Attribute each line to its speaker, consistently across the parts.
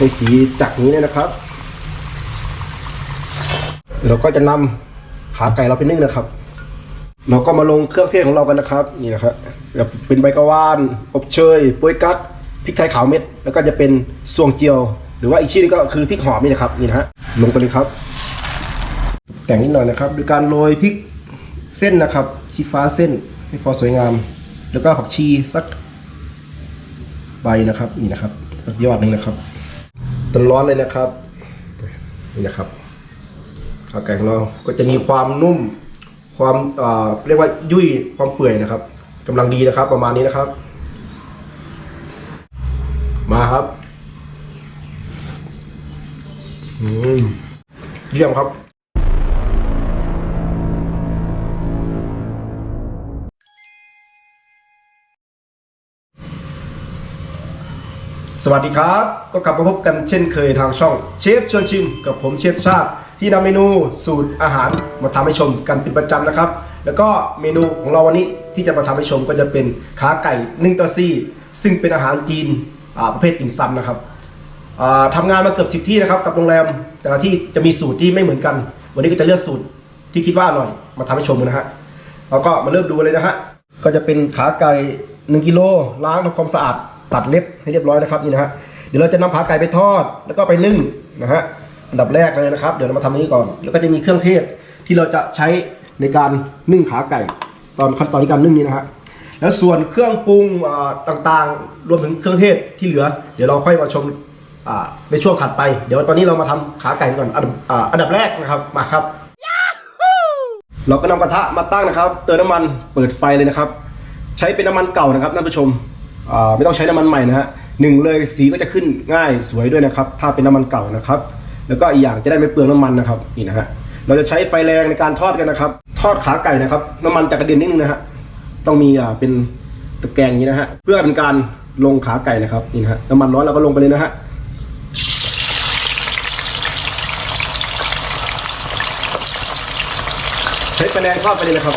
Speaker 1: เป็นสีจากนี้เลยนะครับ เราก็จะนำขาไก่เราไปนึ่งนะครับ เราก็มาลงเครื่องเทศของเรากันนะครับ นี่นะครับแบบเป็นใบกระวานอบเชยโป้ยกัดพริกไทยขาวเม็ด แล้วก็จะเป็นซวงเจียว หรือว่าอีกชื่อนึงก็คือพริกหอมนี่นะครับนี่นะฮะลงไปเลยครับ แต่งนิดหน่อยนะครับโดยการโรยพริกเส้นนะครับชีฟ้าเส้นให้พอสวยงาม แล้วก็ผักชีสักใบนะครับ นี่นะครับ สักยอดหนึ่งนะครับ ร้อนเลยนะครับนี่นะครับข้าวไก่ของเราก็จะมีความนุ่ม ความเอ่อเรียกว่ายุ่ยความเปื่อยนะครับกำลังดีนะครับ ประมาณนี้นะครับ มาครับ อืมเยี่ยมครับ สวัสดีครับ ก็กลับมาพบกันเช่นเคยทางช่องเชฟชวนชิม กับผมเชฟชาติ ที่นำเมนูสูตรอาหารมาทำให้ชมกันเป็นประจำนะครับ แล้วก็เมนูของเราวันนี้ที่จะมาทำให้ชมก็จะเป็นขาไก่นึ่งเตอซี่ ซึ่งเป็นอาหารจีนประเภทติ่มซำนะครับอ่าทำงานมาเกือบสิบที่นะครับกับโรงแรม แต่ละที่จะมีสูตรที่ไม่เหมือนกัน วันนี้ก็จะเลือกสูตรที่คิดว่าอร่อยมาทำให้ชมกันนะฮะเราก็มาเริ่มดูเลยนะฮะก็จะเป็นขาไก่1กิโลล้างทำความสะอาด ตัดเล็บให้เรียบร้อยนะครับนี่นะฮะเดี๋ยวเราจะนำขาไก่ไปทอดแล้วก็ไปนึ่งนะฮะอันดับแรกเลยนะครับ เดี๋ยวเรามาทำนี้ก่อน แล้วก็จะมีเครื่องเทศที่เราจะใช้ในการนึ่งขาไก่ ตอนขั้นตอนในการนึ่งนี้นะฮะแล้วส่วนเครื่องปรุงต่างๆ รวมถึงเครื่องเทศที่เหลือ เดี๋ยวเราค่อยมาชมในช่วงถัดไป เดี๋ยวตอนนี้เรามาทำขาไก่ก่อนอันดับอ่าอันดับแรกนะครับมาครับ เราก็นำกระทะมาตั้งนะครับ เติมน้ำมันเปิดไฟเลยนะครับ ใช้เป็นน้ำมันเก่านะครับท่านผู้ชม ไม่ต้องใช้น้ำมันใหม่นะฮะหนึ่งเลยสีก็จะขึ้นง่ายสวยด้วยนะครับ ถ้าเป็นน้ำมันเก่านะครับ แล้วก็อีกอย่างจะได้ไม่เปลืองน้ำมันนะครับนี่นะฮะเราจะใช้ไฟแรงในการทอดกันนะครับ ทอดขาไก่นะครับ น้ำมันจะกระเด็นนิดนึงนะฮะต้องมีอ่าเป็นตะแกรงอย่างนี้นะฮะเพื่อเป็นการลงขาไก่นะครับนี่นะฮะน้ำมันร้อนเราก็ลงไปเลยนะฮะใช้ไฟแรงทอดไปเลยนะครับ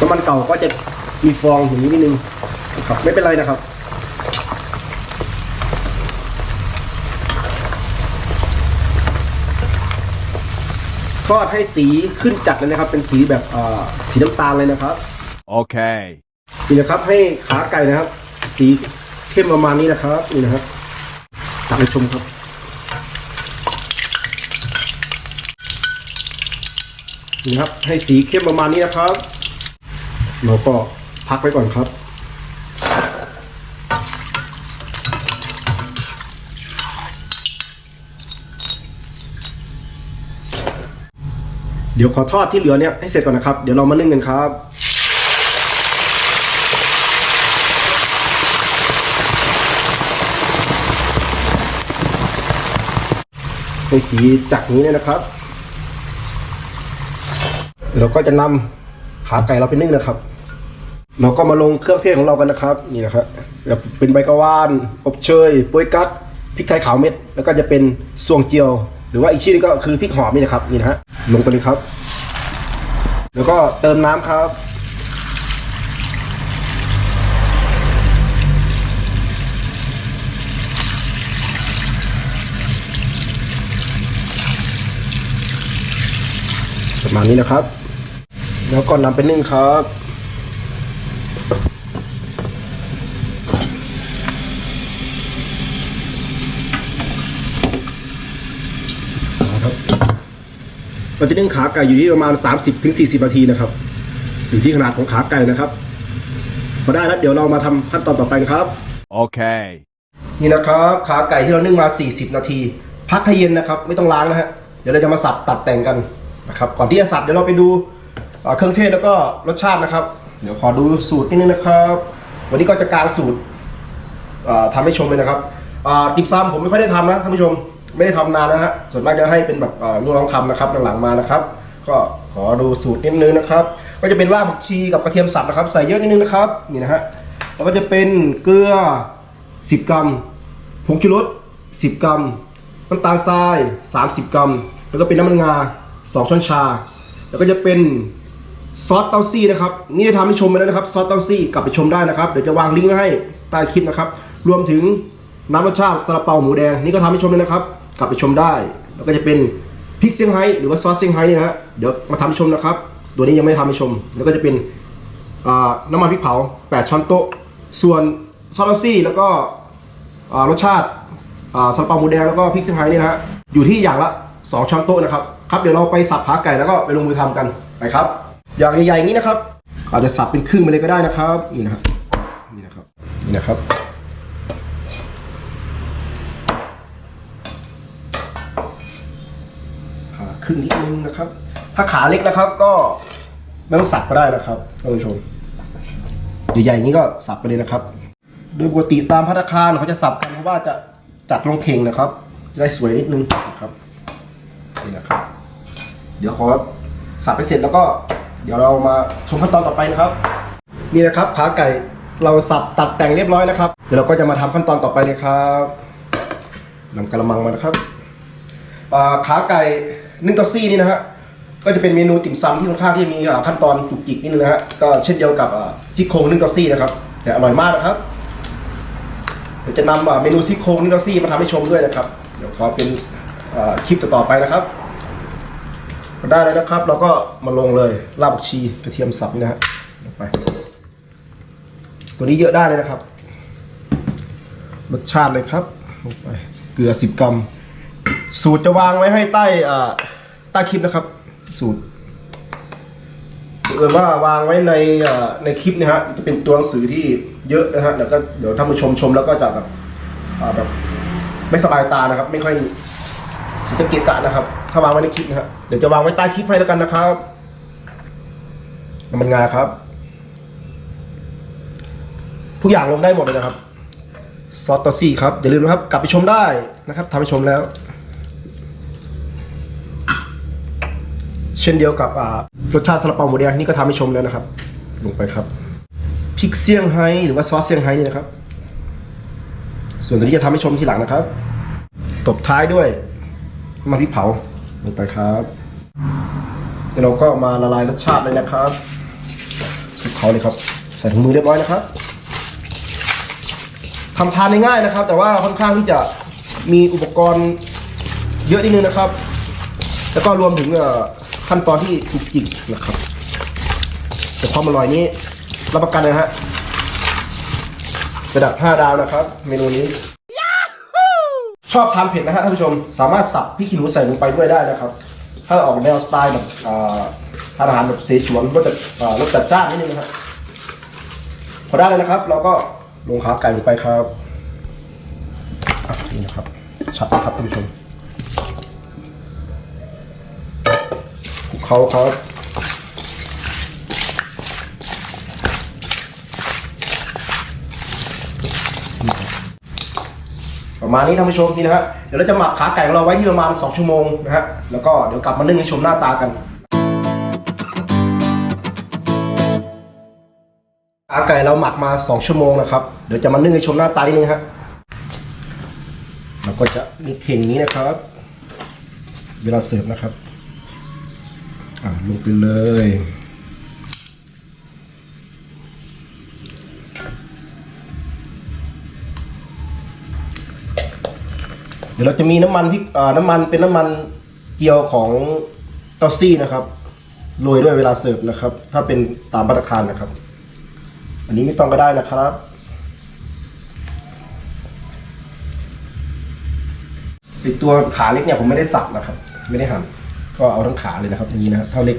Speaker 1: น้ำมันเก่าก็จะ มีฟองอย่างนี้นิดนึงนะครับไม่เป็นไรนะครับ ทอดให้สีขึ้นจัดเลยนะครับ เป็นสีแบบอ่าสีน้ำตาลเลยนะครับ
Speaker 2: Okay.
Speaker 1: นี่นะครับให้ขาไก่นะครับ สีเข้มประมาณนี้นะครับนี่นะครับตักให้ชมครับนี่นะครับให้สีเข้มประมาณนี้นะครับเราก็ พักไว้ก่อนครับ เดี๋ยวขอทอดที่เหลือเนี่ยให้เสร็จก่อนนะครับ เดี๋ยวเรามานึ่งกันครับเป็นสีจากนี้เลยนะครับ เราก็จะนำขาไก่เราไปนึ่งนะครับ เราก็มาลงเครื่องเทศของเรากันนะครับนี่นะครับเป็นใบกะวาน อบเชยโป้ยกัดพริกไทยขาวเม็ด แล้วก็จะเป็นซวงเจียว หรือว่าอีกชื่อนึงก็คือพริกหอมนี่นะครับนี่นะฮะลงไปเลยครับ แล้วก็เติมน้ำครับ ประมาณนี้นะครับ แล้วก็นำไปนึ่งครับ เราจะนึ่งขาไก่อยู่ที่ประมาณ 30-40ถึง40นาทีนะครับ อยู่ที่ขนาดของขาไก่นะครับพอได้แล้วเดี๋ยวเรามาทำขั้นตอนต่อไปครับ
Speaker 2: Okay.
Speaker 1: นี่นะครับ ขาไก่ที่เรานึ่งมา 40 นาที พักให้เย็นนะครับ ไม่ต้องล้างนะฮะเดี๋ยวเราจะมาสับตัดแต่งกันนะครับ ก่อนที่จะสับเดี๋ยวเราไปดูเอ่อเครื่องเทศแล้วก็รสชาตินะครับ เดี๋ยวขอดูสูตรนิดนึงนะครับ วันนี้ก็จะกางสูตรเอ่อทำให้ชมเลยนะครับอ่าติบซ้ำผมไม่ค่อยได้ทำนะท่านผู้ชม ไม่ได้ทำนานนะฮะส่วนมากจะให้เป็นแบบเอ่อลูกน้องทำนะครับหลังๆมานะครับ ก็ขอดูสูตรนิดนึงนะครับ ก็จะเป็นรากผักชีกับกระเทียมสับนะครับ ใส่เยอะนิดนึงนะครับนี่นะฮะแล้วก็จะเป็นเกลือ 10 กรัมผงชูรส10 กรัม น้ำตาลทราย 30 กรัม แล้วก็เป็นน้ำมันงา 2 ช้อนชา แล้วก็จะเป็นซอสเต้าซี่นะครับ นี่จะทำให้ชมไปแล้วนะครับ ซอสเต้าซี่กลับไปชมได้นะครับ เดี๋ยวจะวางลิงก์ไว้ให้ใต้คลิปนะครับ รวมถึงน้ำรสชาติซาลาเปาหมูแดง นี่ก็ทำให้ชมเลยนะครับ กลับไปชมได้ แล้วก็จะเป็นพริกเซี่ยงไฮ้หรือว่าซอสเซี่ยงไฮ้นี่นะฮะเดี๋ยวมาทำให้ชมนะครับ ตัวนี้ยังไม่ทำให้ชม แล้วก็จะเป็นน้ำมันพริกเผา 8 ช้อนโต๊ะ ส่วนซอสลาซี่แล้วก็รสชาติซาลาเปาหมูแดงแล้วก็พริกเซี่ยงไฮ้นี่นะฮะอยู่ที่อย่างละ 2 ช้อนโต๊ะนะครับครับเดี๋ยวเราไปสับขาไก่แล้วก็ไปลงมือทำกันไปครับ อย่างใหญ่ๆอย่างนี้นะครับอาจจะสับเป็นครึ่งไปเลยก็ได้นะครับนี่นะครับนี่นะครับนี่นะครับ ขาครึ่งนิดนึงนะครับ ถ้าขาเล็กนะครับ ก็ไม่ต้องสับก็ได้นะครับท่านผู้ชมใหญ่ๆอย่างนี้ก็สับไปเลยนะครับ โดยปกติตามพัตตาคารเขาจะสับกันเพราะว่าจะจัดลงเข่งนะครับได้สวยนิดนึงนะครับนี่นะครับ เดี๋ยวขอสับไปเสร็จแล้วก็ เดี๋ยวเรามาชมขั้นตอนต่อไปนะครับ นี่นะครับขาไก่เราสับตัดแต่งเรียบร้อยนะครับ เดี๋ยวเราก็จะมาทำขั้นตอนต่อไปเลยครับนำกระมังมานะครับขาไก่ นึ่งเต้าซี่นี่นะฮะก็จะเป็นเมนูติ่มซำที่ค่อนข้างที่มีอ่าขั้นตอนจุกจิกนิดนึงนะฮะก็เช่นเดียวกับซี่โครงนึ่งเต้าซี่นะครับแต่อร่อยมากนะครับเดี๋ยวจะนำอ่าเมนูซี่โครงนึ่งเต้าซี่มาทำให้ชมด้วยนะครับเดี๋ยวขอเป็นคลิปต่อไปนะครับก็ได้แล้วนะครับ เราก็มาลงเลยรากชีกระเทียมสับนี่นะฮะลงไป ตัวนี้เยอะได้เลยนะครับรสชาติเลยครับลงไปเกลือสิบกรัม สูตรจะวางไว้ให้ใต้อ่า ใต้คลิปนะครับสูตรเกิดว่าวางไว้ในในคลิปนะฮะจะเป็นตัวหนังสือที่เยอะนะฮะเดี๋ยวก็เดี๋ยวท่านผู้ชมชมแล้วก็จะแบบแบบไม่สบายตานะครับ ไม่ค่อยจะเกะกะนะครับ ถ้าวางไว้ในคลิปนะฮะเดี๋ยวจะวางไว้ใต้คลิปให้แล้วกันนะครับน้ำมันงาครับ ทุกอย่างลงได้หมดเลยนะครับซอสตอซี่ครับอย่าลืมนะครับ กลับไปชมได้นะครับทำไปชมแล้ว เช่นเดียวกับอ่ารสชาติซาลาเปาหมูแดงนี่ก็ทำให้ชมแล้วนะครับ ลงไปครับพริกเซี่ยงไฮ้หรือว่าซอสเซี่ยงไฮ้นี่นะครับ ส่วนตัวนี้จะทำให้ชมทีหลังนะครับ ตบท้ายด้วยน้ำมันพริกเผาลงไปครับแล้วเราก็มาละลายรสชาติเลยนะครับคลุกเขาเลยครับ ใส่ถุงมือเรียบร้อยนะครับทำทานง่ายๆนะครับ แต่ว่าค่อนข้างที่จะมีอุปกรณ์เยอะนิดนึงนะครับ แล้วก็รวมถึงเอ่อ ขั้นตอนที่จุกจิกนะครับ แต่ความอร่อยนี้รับประกันเลยฮะระดับ 5 ดาวนะครับ เมนูนี้ชอบทานเผ็ดนะฮะท่านผู้ชม สามารถสับพริกขี้หนูใส่ลงไปด้วยได้นะครับ ถ้าออกแนวสไตล์แบบอ่าทานอาหารแบบเสฉวนรสจัดอ่ารสจัดจ้านนิดนึงนะครับพอได้เลยนะครับ เราก็ลงขาไก่ลงไปครับอะนี่นะครับชัดนะครับท่านผู้ชม คลุกเขาประมาณนี้ท่านผู้ชมนี่นะฮะเดี๋ยวเราจะหมักขาไก่ของเราไว้ที่ประมาณ 2 ชั่วโมงนะฮะแล้วก็เดี๋ยวกลับมานึ่งให้ชมหน้าตากันขาไก่เราหมักมา 2 ชั่วโมงนะครับเดี๋ยวจะมานึ่งให้ชมหน้าตานิดนึงฮะเราก็จะมีเข่งนี้นะครับ เวลาเสิร์ฟนะครับ อ่าลงไปเลยเดี๋ยวเราจะมีน้ำมันพริกอ่น้ำมันเป็นน้ำมันเจียวของเต้าซี่นะครับโรยด้วยเวลาเสิร์ฟนะครับ ถ้าเป็นตามมาตรฐานนะครับ อันนี้ไม่ต้องก็ได้นะครับ ไอตัวขาเล็กเนี่ยผมไม่ได้สับนะครับ ไม่ได้หั่น ก็เอาทั้งขาเลยนะครับอย่างนี้นะเท่าเล็ก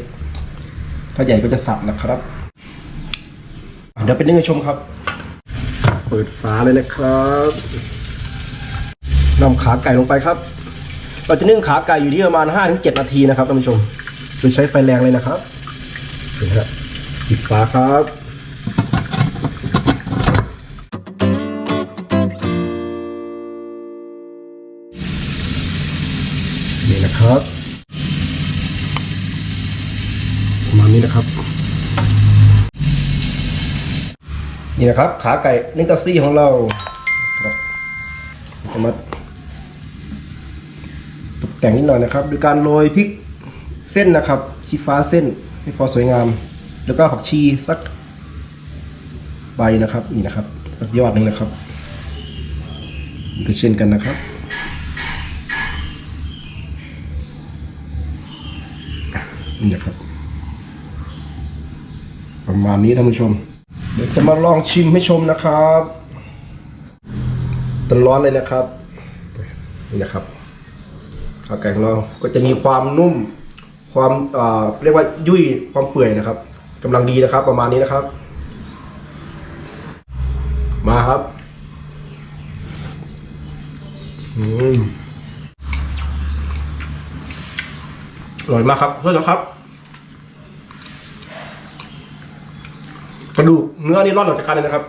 Speaker 1: ถ้าใหญ่ก็จะสับนะครับ เดี๋ยวเป็นนึ่งชมครับ เปิดฝาเลยนะครับนำขาไก่ลงไปครับ เราจะนึ่งขาไก่อยู่ที่ประมาณ5-7นาทีนะครับท่านผู้ชมโดยใช้ไฟแรงเลยนะครับเห็นครับปิดฝาครับ นี่นะครับ ขาไก่นิงตัซี่ของเราครับจะมาตกแต่งนิดหน่อยนะครับโดยการโรยพริกเส้นนะครับชีฟ้าเส้นให้พอสวยงาม แล้วก็ผักชีสักใบนะครับ นี่นะครับ สักยอดหนึ่งนะครับก็เช่นกันนะครับนี่นะครับ ประมาณนี้ท่านผู้ชม เดี๋ยวจะมาลองชิมให้ชมนะครับตอนร้อนเลยนะครับนี่นะครับข้าวไก่ของเราก็จะมีความนุ่ม ความเอ่อเรียกว่ายุ่ยความเปื่อยนะครับกำลังดีนะครับ ประมาณนี้นะครับ มาครับอืมอร่อยมากครับเพื่อนครับ กระดูกเนื้อนี่ร่อนออกจากกันเลยนะครับ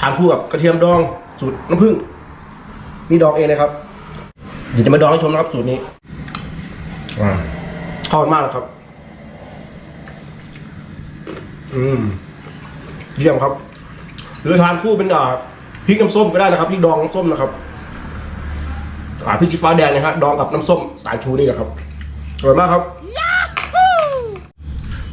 Speaker 1: ทานคู่กับกระเทียมดองสูตรน้ำผึ้งนี่ดองเองเลยครับ เดี๋ยวจะมาดองให้ชมนะครับสูตรนี้อ่าเข้ากันมากเลยครับ อืมเยี่ยมครับ หรือทานคู่เป็นอ่าพริกน้ำส้มก็ได้นะครับพริกดองน้ำส้มนะครับอ่าพริกชี้ฟ้าแดงนะฮะดองกับน้ำส้มสายชูนี่แหละครับอร่อยมากครับ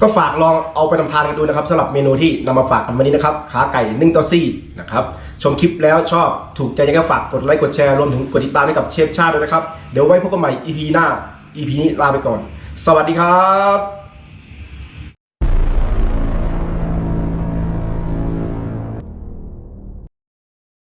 Speaker 1: ก็ฝากลองเอาไปทำทานกันดูนะครับสำหรับเมนูที่นำมาฝากกันวันนี้นะครับขาไก่นึ่งเต้าซี่นะครับชมคลิปแล้วชอบถูกใจยังไงก็ฝากกดไลค์กดแชร์รวมถึงกดติดตามให้กับเชฟชาติด้วยนะครับ เดี๋ยวไว้พบกันใหม่ EP หน้า EP นี้ลาไปก่อน สวัสดีครับ